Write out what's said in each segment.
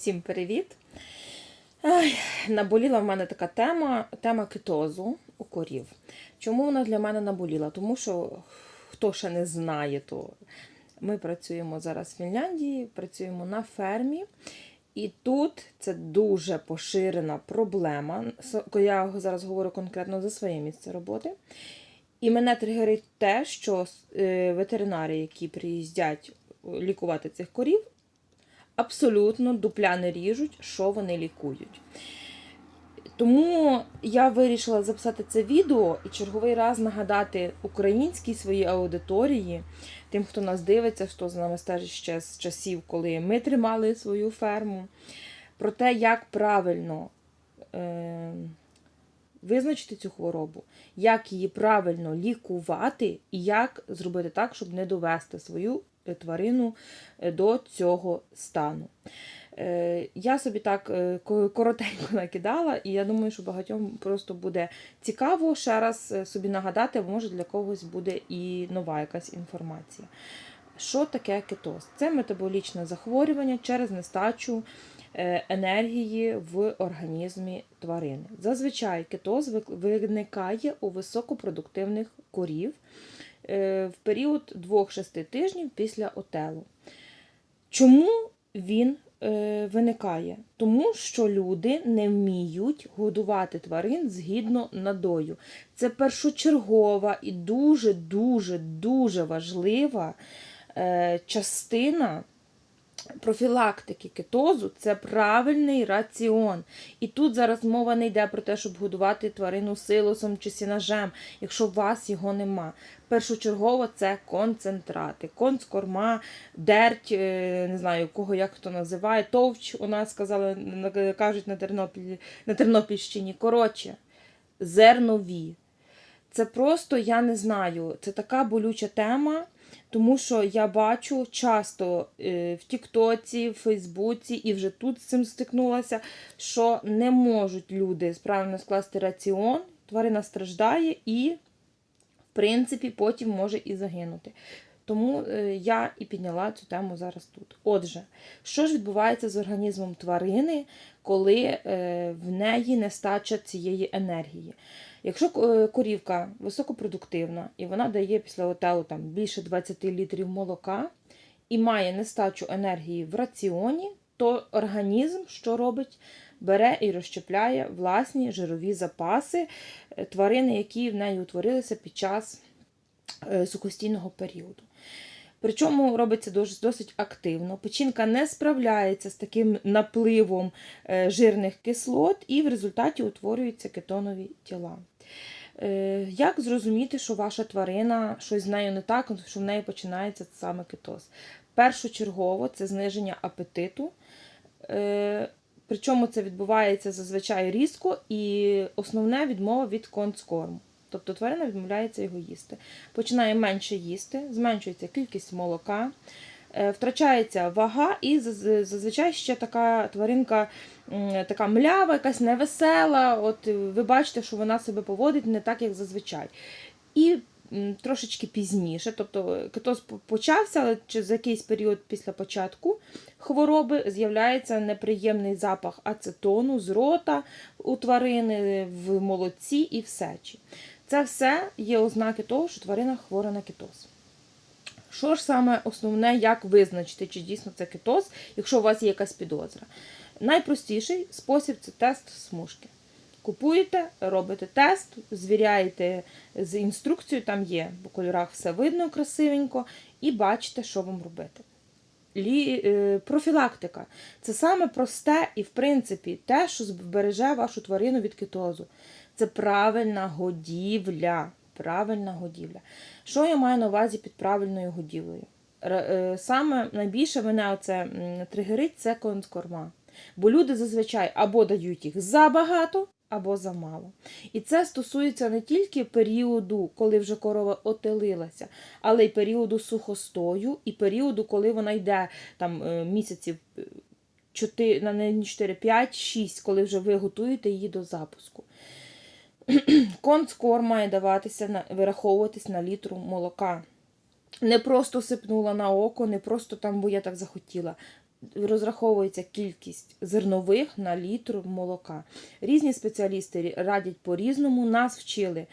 Всім привіт! Ай, наболіла в мене така тема, тема кетозу у корів. Чому вона для мене наболіла? Тому що хто ще не знає, то ми працюємо зараз в Фінляндії, працюємо на фермі. І тут це дуже поширена проблема. Я зараз говорю конкретно за своє місце роботи. І мене тригерить те, що е, ветеринари, які приїздять лікувати цих корів, абсолютно дупля не ріжуть, що вони лікують. Тому я вирішила записати це відео і черговий раз нагадати українській своїй аудиторії, тим, хто нас дивиться, хто з нами стежить ще з часів, коли ми тримали свою ферму, про те, як правильно е, визначити цю хворобу, як її правильно лікувати і як зробити так, щоб не довести свою тварину е, до цього стану. Е, Я собі так е, коротенько накидала, і я думаю, що багатьом просто буде цікаво ще раз е, собі нагадати, може для когось буде і нова якась інформація. Що таке кетоз? Це метаболічне захворювання через нестачу е, енергії в організмі тварини. Зазвичай кетоз виникає у високопродуктивних корів е, в період 2-6 тижнів після отелу. Чому він е, виникає? Тому що люди не вміють годувати тварин згідно надою. Це першочергова і дуже, дуже, дуже важлива е, частина профілактики кетозу це правильний раціон. І тут зараз мова не йде про те, щоб годувати тварину силосом чи сінажем, якщо у вас його нема. Першочергово це концентрати. Концкорма, дерть, е, не знаю, кого як хто називає, товч, у нас сказали, кажуть на, Тернопіль, на Тернопільщині. Коротше, зернові. Це просто, я не знаю, це така болюча тема, тому що я бачу часто е, в Тіктоці, в Фейсбуці і вже тут з цим стикнулася, що не можуть люди правильно скласти раціон, тварина страждає і, в принципі, потім може і загинути. Тому е, я і підняла цю тему зараз тут. Отже, що ж відбувається з організмом тварини, коли е, в неї нестача цієї енергії? Якщо е, корівка високопродуктивна і вона дає після отелу там більше 20 літрів молока і має нестачу енергії в раціоні, то організм що робить? Бере і розщепляє власні жирові запаси е, тварини, які в неї утворилися під час е, сухостійного періоду. Причому робиться досить, активно. Печінка не справляється з таким напливом жирних кислот, і в результаті утворюються кетонові тіла. Е, Як зрозуміти, що ваша тварина щось з нею не так, що в неї починається саме кетоз? Першочергово це зниження апетиту. Е, Причому це відбувається зазвичай різко і основне відмова від концкорму. Тобто тварина відмовляється його їсти. Починає менше їсти, зменшується кількість молока, втрачається вага, і зазвичай ще така тваринка така млява, якась невесела. От е, ви бачите, що вона себе поводить не так, як зазвичай. І трошечки пізніше, тобто кетоз почався, але через якийсь період після початку хвороби з'являється неприємний запах ацетону з рота у тварини, в молоці і в сечі. Це все є ознаки того, що тварина хвора на кетоз. Що ж саме основне, як визначити, чи дійсно це кетоз, якщо у вас є якась підозра? Найпростіший спосіб це тест смужки. Купуєте, робите тест, звіряєте з інструкцією, там є по кольорах все видно красивенько, і бачите, що вам робити. Лі, е, профілактика це саме просте і, в принципі, те, що збереже вашу тварину від кетозу. Це правильна годівля. Правильна годівля. Що я маю на увазі під правильною годівлею? Е, Саме найбільше мене оце тригерить це концкорма. Бо люди зазвичай або дають їх забагато, або замало. І це стосується не тільки періоду, коли вже корова отелилася, але й періоду сухостою, і періоду, коли вона йде там е, місяців 4, на 4, 5, 6, коли вже ви готуєте її до запуску. Концкор має даватися вираховуватись на літру молока. Не просто сипнула на око, не просто там, бо я так захотіла. розраховується кількість зернових на літр молока. Різні спеціалісти радять по-різному. Нас вчили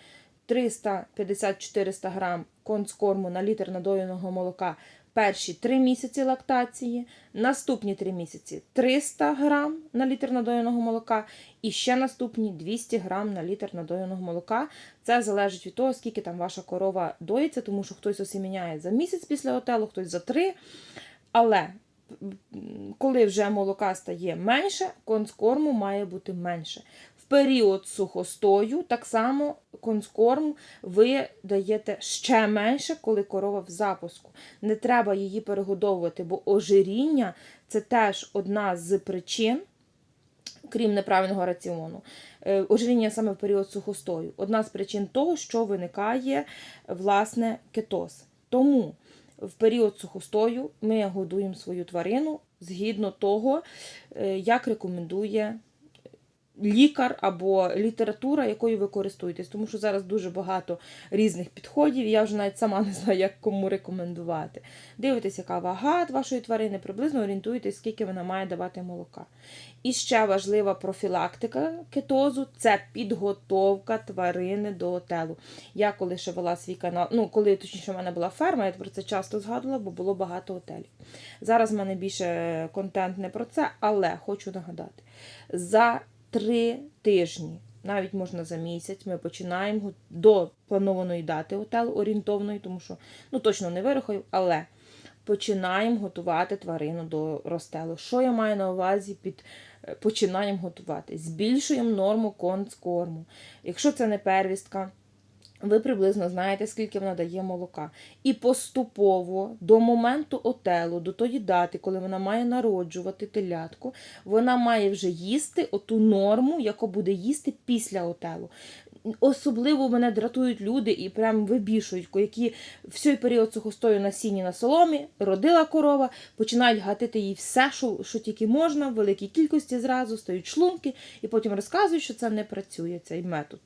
350-400 грам концкорму на літр надоєного молока перші 3 місяці лактації, наступні 3 місяці 300 грам на літр надоєного молока, і ще наступні 200 грам на літр надоєного молока. Це залежить від того, скільки там ваша корова доїться, тому що хтось осіміняє за місяць після отелу, хтось за 3. Але коли вже молока стає менше, концкорму має бути менше. В період сухостою так само концкорм ви даєте ще менше, коли корова в запуску. Не треба її перегодовувати, бо ожиріння це теж одна з причин. Крім неправильного раціону, Е, ожиріння саме в період сухостою. Одна з причин того, що виникає власне кетоз. Тому в період сухостою ми годуємо свою тварину згідно того, е, як рекомендує лікар або література, якою ви користуєтесь. Тому що зараз дуже багато різних підходів, і я вже навіть сама не знаю, як кому рекомендувати. Дивитесь, яка вага вашої тварини, приблизно орієнтуєтесь, скільки вона має давати молока. І ще важлива профілактика кетозу це підготовка тварини до отелу. Я коли ще вела свій канал, ну коли точніше в мене була ферма, я про це часто згадувала, бо було багато отелів. Зараз в мене більше контент не про це, але хочу нагадати: за три тижні, навіть можна за місяць, ми починаємо до планованої дати отелу орієнтовної, тому що ну точно не вирахую, але починаємо готувати тварину до розстелу. Що я маю на увазі під е, починаємо готувати? Збільшуємо норму концкорму. Якщо це не первістка, ви приблизно знаєте, скільки вона дає молока. І поступово до моменту отелу, до тої дати, коли вона має народжувати телятку, вона має вже їсти оту норму, яку буде їсти після отелу. Особливо мене дратують люди і прям вибішують, які всій період сухостою на сіні на соломі, родила корова, починають гатити їй все, що, що тільки можна, в великій кількості зразу стають шлунки, і потім розказують, що це не працює, цей метод.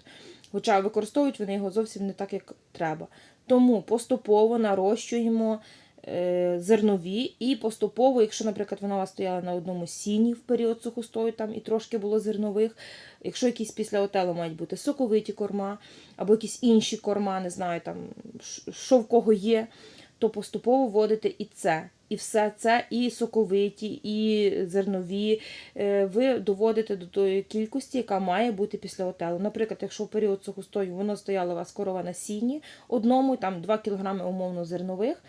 Хоча використовують вони його зовсім не так, як треба. Тому поступово нарощуємо е, зернові і поступово, якщо, наприклад, вона стояла на одному сіні в період сухостою, там і трошки було зернових, якщо якісь після отелу мають бути соковиті корма, або якісь інші корма, не знаю, там, що в кого є, то поступово вводите і це. І все це, і соковиті, і зернові, е, ви доводите до тої кількості, яка має бути після отелу. Наприклад, якщо в період сухостою воно стояло у вас корова на сіні одному, там 2 кг умовно зернових,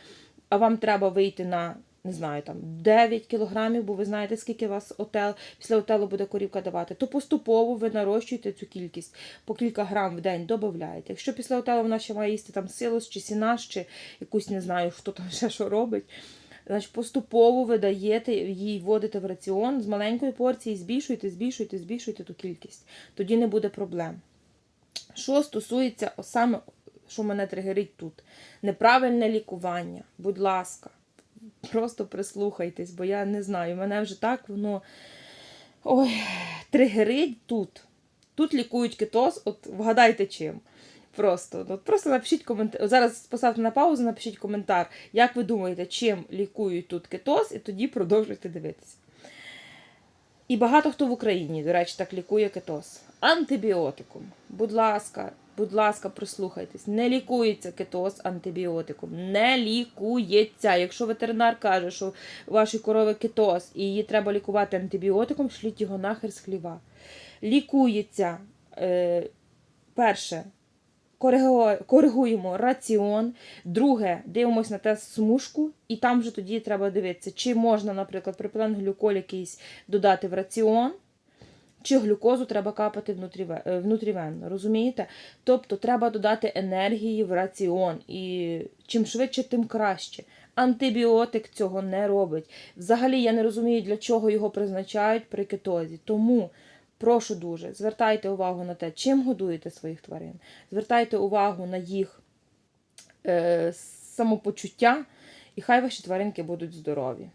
а вам треба вийти на не знаю, там 9 кілограмів, бо ви знаєте, скільки у вас отел, після отелу буде корівка давати, то поступово ви нарощуєте цю кількість, по кілька грам в день додаєте. Якщо після отелу вона ще має їсти там силос чи сінаш, чи якусь не знаю, хто там ще що робить, значить поступово ви даєте їй вводите в раціон з маленької порції, збільшуєте, збільшуєте, збільшуєте ту кількість. Тоді не буде проблем. Що стосується саме, що мене тригерить тут, неправильне лікування, будь ласка, просто прислухайтесь, бо я не знаю, мене вже так воно ой, тригерить тут. Тут лікують кетоз, от вгадайте чим. Просто, от просто напишіть коментар. Зараз поставте на паузу, напишіть коментар, як ви думаєте, чим лікують тут кетоз, і тоді продовжуйте дивитися. І багато хто в Україні, до речі, так лікує кетоз. Антибіотиком. Будь ласка, будь ласка, прислухайтесь. Не лікується кетоз антибіотиком. Не лікується. Якщо ветеринар каже, що у вашій корови кетоз і її треба лікувати антибіотиком, шліть його нахер з хліва. Лікується е, перше. Коригу- Коригуємо раціон. Друге, дивимося на тест смужку, і там вже тоді треба дивитися, чи можна, наприклад, пропиленглюколь якийсь додати в раціон, чи глюкозу треба капати е, внутрівенно. Розумієте? Тобто треба додати енергії в раціон. І чим швидше, тим краще. Антибіотик цього не робить. Взагалі я не розумію, для чого його призначають при кетозі. Тому прошу дуже, звертайте увагу на те, чим годуєте своїх тварин. Звертайте увагу на їх е, самопочуття, і хай ваші тваринки будуть здорові.